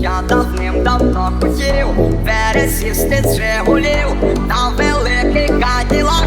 Я давним-давно хотів пересісти з Жигулів на великий каділак,